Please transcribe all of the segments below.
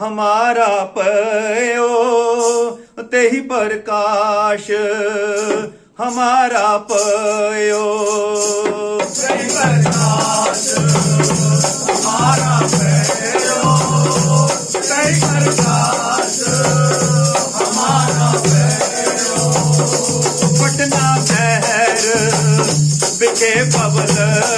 ਹਮਾਰਾ ਪਇਓ ਤੇਹੀ ਪ੍ਰਕਾਸ਼ ਹਮਾਰਾ ਪਇਓ ਤੇਹੀ ਪ੍ਰਕਾਸ਼ ਹਮਾਰਾ ਪਇਓ ਤੇਹੀ ਪ੍ਰਕਾਸ਼ ਹਮਾਰਾ ਪਇਓ ਪਟਨਾ ਸ਼ਹਿਰ ਵਿਖੇ ਪਵਲਇਓ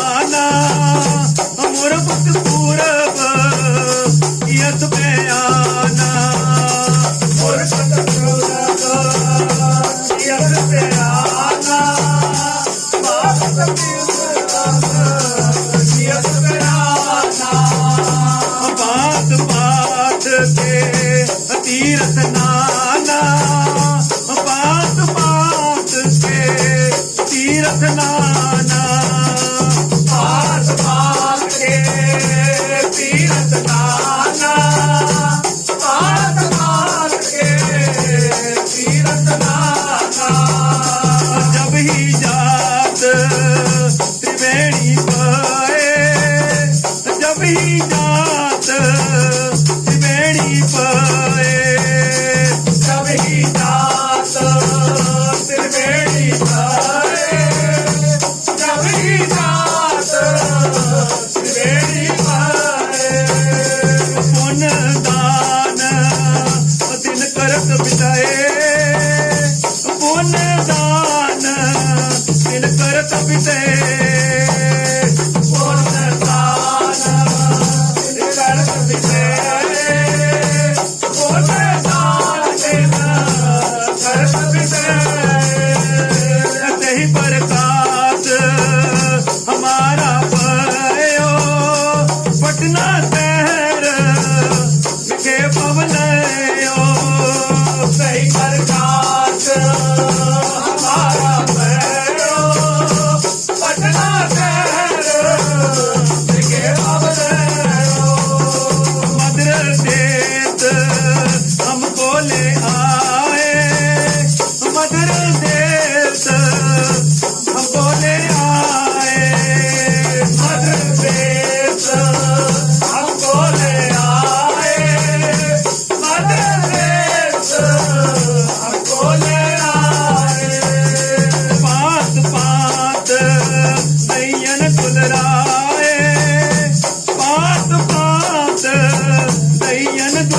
freedom.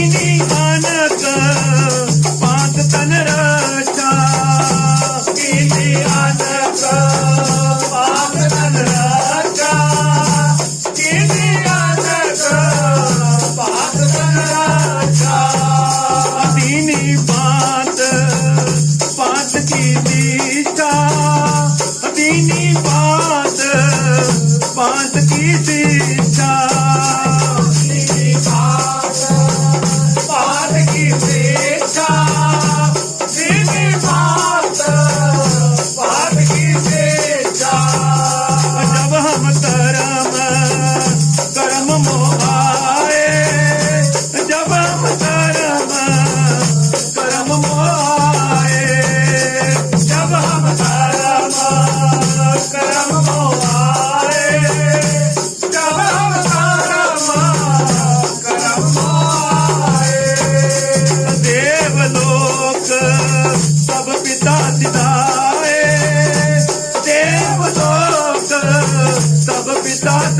Baby, I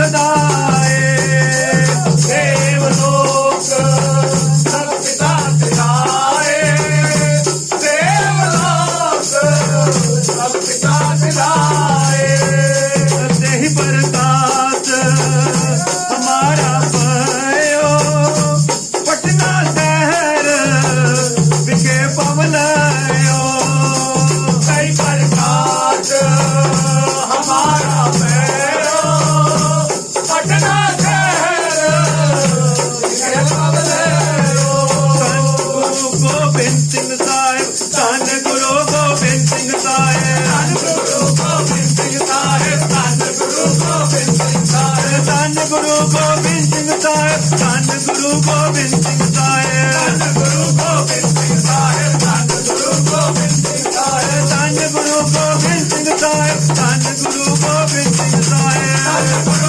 sada Sanjay Guru Gobind Singh Sahib.